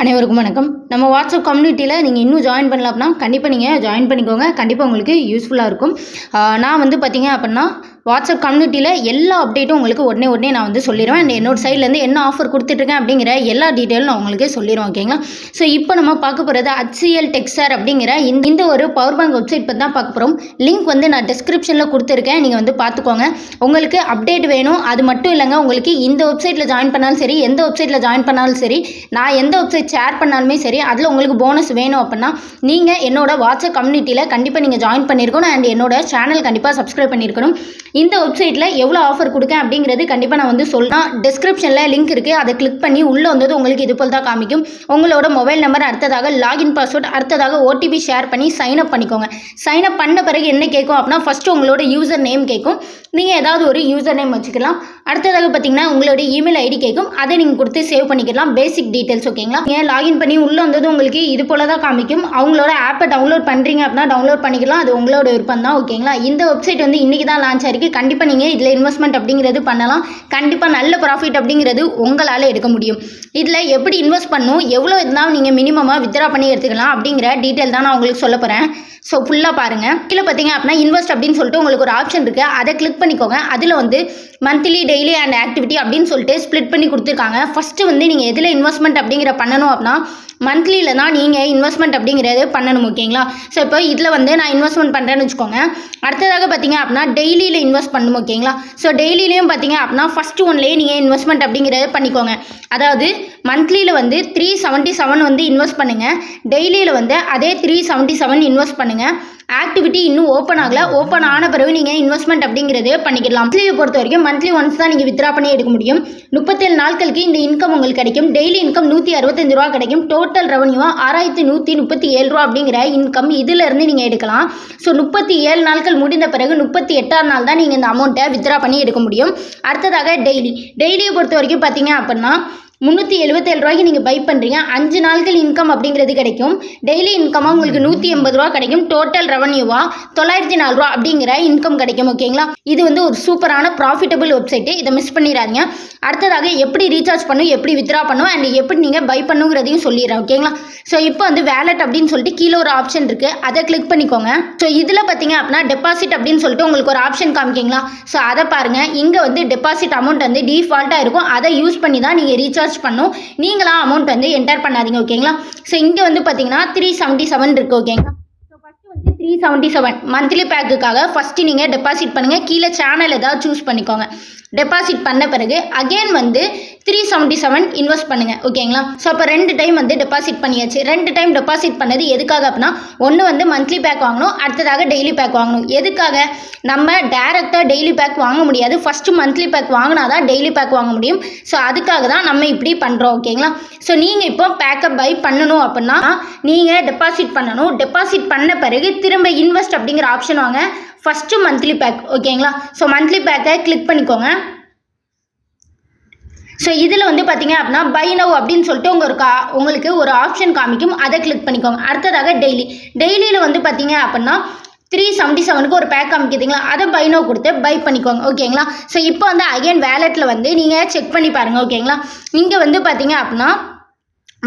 அனைவருக்கும் வணக்கம். நம்ம வாட்ஸ்அப் கம்யூனிட்டியில் நீங்கள் இன்னும் ஜாயின் பண்ணல அப்படின்னா கண்டிப்பாக நீங்கள் ஜாயின் பண்ணிக்கோங்க. கண்டிப்பாக உங்களுக்கு யூஸ்ஃபுல்லாக இருக்கும். நான் வந்து பார்த்தீங்க அப்படின்னா வாட்ஸ்அப் கம்யூனிட்டியில் எல்லா அப்டேட்டும் உங்களுக்கு உடனே உடனே நான் வந்து சொல்லிடுவேன் அண்ட் என்னோட சைட்லேருந்து என்ன ஆஃபர் கொடுத்துட்ருக்கேன் அப்படிங்கிற எல்லா டீட்டெயிலும் நான் உங்களுக்கு சொல்லிடுவேன் ஓகேங்களா ஸோ இப்போ நம்ம பார்க்க போகிறது HCL டெக்ஸார் அப்படிங்கிற இந்த இந்த ஒரு பவர் பேங்க் வெப்சைட் பற்றி தான் பார்க்க போகிறோம் லிங்க் வந்து நான் டிஸ்கிரிப்ஷனில் கொடுத்துருக்கேன். நீங்கள் வந்து பார்த்துக்கோங்க. உங்களுக்கு அப்டேட் வேணும். அது மட்டும் இல்லைங்க உங்களுக்கு இந்த வெப்சைட்டில் ஜாயின் பண்ணாலும் சரி எந்த வெப்சைட்டில் ஜாயின் பண்ணாலும் சரி நான் எந்த வெப்சைட் ஷேர் பண்ணாலுமே சரி அதில் உங்களுக்கு போனஸ் வேணும் அப்படின்னா நீங்கள் என்னோட வாட்ஸ்அப் கம்யூனிட்டியில் கண்டிப்பாக நீங்கள் ஜாயின் பண்ணியிருக்கணும் அண்ட் என்னோட சேனல் கண்டிப்பாக சப்ஸ்கிரைப் பண்ணியிருக்கணும் இந்த வெப்சைட்டில் எவ்வளோ ஆஃபர் கொடுக்கேன் அப்படிங்கிறது கண்டிப்பாக நான் வந்து சொல்லலாம். டிஸ்கிரிப்ஷனில் லிங்க் இருக்குது அதை கிளிக் பண்ணி உள்ளே வந்தது உங்களுக்கு இது போல் தான் காமிக்கும். உங்களோட மொபைல் நம்பர் அடுத்ததாக லாகின் பாஸ்வேர்ட் அடுத்ததாக ஓடிபி ஷேர் பண்ணி சைன் அப் பண்ணிக்கோங்க. சைன் அப் பண்ண பிறகு என்ன கேட்கும் அப்படின்னா ஃபஸ்ட்டு உங்களோட யூசர் நேம் கேட்கும். நீங்கள் ஏதாவது ஒரு யூசர் நேம் வச்சுக்கலாம். அடுத்ததாக பார்த்தீங்கன்னா உங்களோட இமெயில் ஐடி கேட்கும். அதை நீங்கள் கொடுத்து சேவ் பண்ணிக்கலாம். பேசிக் டீட்டெயில்ஸ் ஓகேங்களா நீங்கள் லாகின் பண்ணி உள்ளே வந்தது உங்களுக்கு இது போல தான் காமிக்கும். அவங்களோட ஆப்பை டவுன்லோட் பண்ணுறீங்க அப்படின்னா டவுன்லோட் பண்ணிக்கலாம். அது உங்களோட விருப்பம் தான் ஓகேங்களா இந்த வெப்சைட் வந்து இன்றைக்கி தான் லான்ச் ஆயிருக்கு. கண்டிப்பாக நீங்கள் இதில் இன்வெஸ்ட்மெண்ட் அப்படிங்கிறது பண்ணலாம். கண்டிப்பாக நல்ல ப்ராஃபிட் அப்படிங்கிறது உங்களால் எடுக்க முடியும். இதில் எப்படி இன்வெஸ்ட் பண்ணும் எவ்வளோ இருந்தாலும் நீங்கள் மினிமமாக வித்ரா பண்ணி எடுத்துக்கலாம் அப்படிங்கிற டீட்டெயில் தான் நான் உங்களுக்கு சொல்ல போகிறேன் ஸோ ஃபுல்லாக பாருங்கள் கீழே பார்த்தீங்க அப்படின்னா இன்வெஸ்ட் அப்படின்னு சொல்லிட்டு உங்களுக்கு ஒரு ஆப்ஷன் இருக்குது அதை கிளிக் பண்ணிக்கோங்க. அதில் வந்து மந்த்லி டெய்லி அண்ட் ஆக்டிவிட்டி அப்படின்னு சொல்லிட்டு ஸ்ப்ளிட் பண்ணி கொடுத்துருக்காங்க. ஃபஸ்ட்டு வந்து நீங்கள் எதில் இன்வெஸ்ட்மெண்ட் அப்படிங்கிற பண்ணணும் அப்படின்னா மந்த்லியில் தான் நீங்கள் இன்வெஸ்ட்மெண்ட் அப்படிங்கிறது பண்ணணும் ஓகேங்களா ஸோ இப்போ இதில் வந்து நான் இன்வெஸ்ட்மெண்ட் பண்ணுறேன்னு வச்சுக்கோங்க. அடுத்ததாக பார்த்தீங்க அப்படின்னா டெய்லியில் இன்வெஸ்ட் பண்ணணும் ஓகேங்களா ஸோ டெய்லியிலையும் பார்த்தீங்க அப்படின்னா ஃபஸ்ட்டு ஒன்லேயே நீங்கள் இன்வெஸ்ட்மெண்ட் அப்படிங்கிறத பண்ணிக்கோங்க. அதாவது மந்த்லியில் வந்து த்ரீ செவன்ட்டி செவன் வந்து இன்வெஸ்ட் பண்ணுங்கள் டெய்லியில் வந்து அதே த்ரீ செவன்ட்டி செவன் இன்வெஸ்ட் பண்ணுங்கள் ஆக்டிவிட்டி இன்னும் ஓப்பன் ஆகல. ஓப்பன் ஆன பிறகு நீங்கள் இன்வெஸ்ட்மெண்ட் அப்படிங்கிறது பண்ணிக்கலாம் மந்த்லியை பொறுத்த வரைக்கும் மந்த்லி ஒன்ஸ் தான் நீங்கள் வித்ரா பண்ணி எடுக்க முடியும். முப்பத்தேழு நாட்களுக்கு இந்த இன்கம் உங்களுக்கு கிடைக்கும். டெய்லி இன்கம் நூற்றி அறுபத்தஞ்சு ரூபா கிடைக்கும். டோட்டல் ரெவன்யூவா ஆறாயிரத்தி நூற்றி முப்பத்தி ஏழு ரூபா அப்படிங்கிற இன்கம் இதிலிருந்து நீங்கள் எடுக்கலாம். ஸோ முப்பத்தி ஏழு நாட்கள் முடிந்த பிறகு முப்பத்தி எட்டாம் நாள் தான் நீங்கள் இந்த அமௌண்ட்டை வித்ரா பண்ணி எடுக்க முடியும். அடுத்ததாக டெய்லி டெய்லியை பொறுத்த வரைக்கும் பார்த்தீங்க அப்படின்னா முந்நூற்றி எழுபத்தேழு ரூபாய்க்கு நீங்கள் பை பண்ணுறீங்க அஞ்சு நாள்கள் இன்கம் அப்படிங்கிறது கிடைக்கும். டெய்லி இன்கமாக உங்களுக்கு நூற்றி எண்பது ரூபா கிடைக்கும். டோட்டல் ரெவன்யூவா தொள்ளாயிரத்தி நாலு ரூபா அப்படிங்கிற இன்கம் கிடைக்கும் ஓகேங்களா இது வந்து ஒரு சூப்பரான ப்ராஃபிட்டபிள் வெப்சைட்டு இதை மிஸ் பண்ணிடாதீங்க. அடுத்ததாக எப்படி ரீசார்ஜ் பண்ணும் எப்படி வித்ரா பண்ணும் அண்ட் எப்படி நீங்கள் பை பண்ணுங்கிறதையும் சொல்லிடுறேன் ஓகேங்களா ஸோ இப்போ வந்து வேலட் அப்படின்னு சொல்லிட்டு கீழே ஒரு ஆப்ஷன் இருக்குது அதை கிளிக் பண்ணிக்கோங்க. ஸோ இதில் பார்த்தீங்க அப்படின்னா டெபாசிட் அப்படின்னு சொல்லிட்டு உங்களுக்கு ஒரு ஆப்ஷன் காமிக்கிங்களா? ஸோ அதை பாருங்கள் இங்கே வந்து டெபாசிட் அமௌண்ட் வந்து டிஃபால்ட்டாக இருக்கும். அதை யூஸ் பண்ணி தான் நீங்கள் ரீசார்ஜ் பண்ணும். நீங்களாம் அமௌண்ட் வந்து என்டர் பண்ணாதீங்க ஓகேங்களா ஸோ இங்கே வந்து பார்த்தீங்கன்னா த்ரீ செவன்ட்டி செவன் இருக்குது ஓகேங்களா வந்து த்ரீ செவன்ட்டி செவன் மந்த்லி பேக்குக்காக ஃபஸ்ட்டு நீங்கள் டெபாசிட் பண்ணுங்கள் கீழே சேனல் ஏதாவது சூஸ் பண்ணிக்கோங்க. டெபாசிட் பண்ண பிறகு அகைன் வந்து த்ரீ செவன்ட்டி செவன் இன்வெஸ்ட் பண்ணுங்கள் ஓகேங்களா ஸோ அப்போ ரெண்டு டைம் வந்து டெபாசிட் பண்ணியாச்சு. ரெண்டு டைம் டெபாசிட் பண்ணது எதுக்காக அப்படின்னா ஒன்று வந்து மந்த்லி பேக் வாங்கணும் அடுத்ததாக டெய்லி பேக் வாங்கணும். எதுக்காக? நம்ம டேரெக்டாக டெய்லி பேக் வாங்க முடியாது. ஃபஸ்ட்டு மந்த்லி பேக் வாங்கினா தான் டெய்லி பேக் வாங்க முடியும். ஸோ அதுக்காக தான் நம்ம இப்படி பண்ணுறோம் ஓகேங்களா ஸோ நீங்கள் இப்போ பேக்கப் பை பண்ணணும் அப்படின்னா நீங்கள் டெபாசிட் பண்ணணும். டெபாசிட் பண்ண பிறகு திரும்ப இன்வெஸ்ட் அப்படிங்கிற ஆப்ஷன் வாங்க. ஃபஸ்ட்டு மந்த்லி பேக் ஓகேங்களா ஸோ மந்த்லி பேக்கை கிளிக் பண்ணிக்கோங்க. ஸோ இதில் வந்து பார்த்தீங்க அப்படின்னா பை நவ் அப்படின்னு சொல்லிட்டு உங்கள் ஒரு கா உங்களுக்கு ஒரு ஆப்ஷன் காமிக்கும். அதை கிளிக் பண்ணிக்கோங்க. அடுத்ததாக டெய்லி டெய்லியில் வந்து பார்த்தீங்க அப்படின்னா த்ரீ செவன்ட்டி செவனுக்கு ஒரு பேக் காமிக்கிறீங்களா அதை பை நோ கொடுத்து பை பண்ணிக்கோங்க ஓகேங்களா ஸோ இப்போ வந்து அகைன் வேலெட்டில் வந்து நீங்கள் செக் பண்ணி பாருங்கள் ஓகேங்களா இங்கே வந்து பார்த்தீங்க அப்படின்னா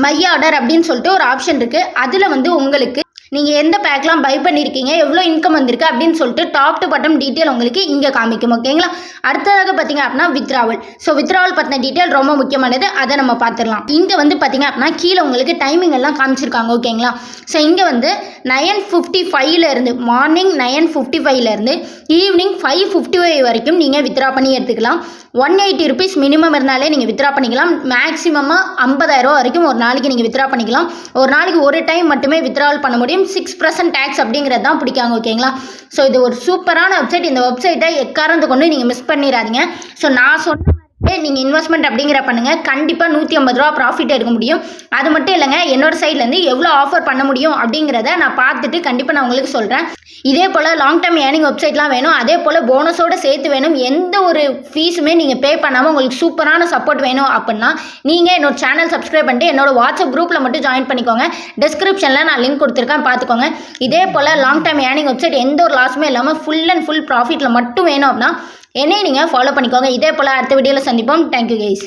மை ஆர்டர் அப்படின்னு சொல்லிட்டு ஒரு ஆப்ஷன் இருக்குது அதில் வந்து உங்களுக்கு நீங்கள் எந்த பேக்லாம் பை பண்ணியிருக்கீங்க எவ்வளோ இன்கம் வந்திருக்கு அப்படின்னு சொல்லிட்டு டாப் டு பட்டம் டீட்டெயில் உங்களுக்கு இங்கே காமிக்கும் ஓகேங்களா அடுத்ததாக பார்த்தீங்க அப்படின்னா வித்ராவல் ஸோ வித்ராவல் பற்றின டீட்டெயில் ரொம்ப முக்கியமானது. அதை நம்ம பார்த்துடலாம். இங்கே வந்து பார்த்தீங்க அப்படின்னா கீழே உங்களுக்கு டைமிங் எல்லாம் காமிச்சிருக்காங்க ஓகேங்களா ஸோ இங்கே வந்து நயன் ஃபிஃப்டி ஃபைவ்லேருந்து மார்னிங் நயன் ஃபிஃப்டி ஃபைவ்லேருந்து ஈவினிங் ஃபைவ் ஃபிஃப்டி ஃபைவ் வரைக்கும் நீங்கள் வித்ரா பண்ணி எடுத்துக்கலாம். ஒன் எயிட்டி ருபீஸ் மினிமம் இருந்தாலே நீங்கள் வித்ரா பண்ணிக்கலாம். மேக்ஸிமமாக ஐம்பதாயிரம் வரைக்கும் ஒரு நாளைக்கு நீங்கள் வித்ரா பண்ணிக்கலாம். ஒரு நாளைக்கு ஒரு டைம் மட்டுமே வித்ராவல் பண்ண முடியும். சிக்ஸ் பர்சன்ட் டேக்ஸ் அப்படிங்கிறது தான் பிடிக்காங்க ஓகேங்களா ஸோ இது ஒரு சூப்பரான வெப்சைட் இந்த வெப்சைட்டை எக்காரந்து கொண்டு நீங்கள் மிஸ் பண்ணிடாதீங்க. ஸோ நான் சொன்ன மாதிரியே நீங்கள் இன்வெஸ்ட்மெண்ட் அப்படிங்கிற பண்ணுங்கள் கண்டிப்பாக நூற்றி ஐம்பது ரூபா ப்ராஃபிட் எடுக்க முடியும். அது மட்டும் இல்லைங்க என்னோட சைட்லேருந்து எவ்வளோ ஆஃபர் பண்ண முடியும் அப்படிங்கிறத நான் பார்த்துட்டு கண்டிப்பாக நான் உங்களுக்கு சொல்கிறேன் இதே போல் லாங் டேர்ம் ஏர்னிங் வெப்சைட்லாம் வேணும். அதே போல் போனஸோட சேர்த்து வேணும். எந்த ஒரு ஃபீஸுமே நீங்கள் பே பண்ணாமல் உங்களுக்கு சூப்பரான சப்போர்ட் வேணும் அப்படின்னா நீங்கள் என்னோட சேனல் சப்ஸ்கிரைப் பண்ணிட்டு என்னோட வாட்ஸ்அப் குரூப்பில் மட்டும் ஜாயின் பண்ணிக்கோங்க. டிஸ்கிரிப்ஷனில் நான் லிங்க் கொடுத்துருக்கேன் பார்த்துக்கோங்க. இதே போல் லாங் டேர்ம் ஏர்னிங் வெப்சைட் எந்த ஒரு லாஸுமே இல்லாமல் ஃபுல் அண்ட் ஃபுல் ப்ராஃபிட்டில் மட்டும் வேணும் அப்படின்னா என்னையும் நீங்கள் ஃபாலோ பண்ணிக்கோங்க. இதே போல் அடுத்த வீடியோவில் சந்திப்போம். Thank you guys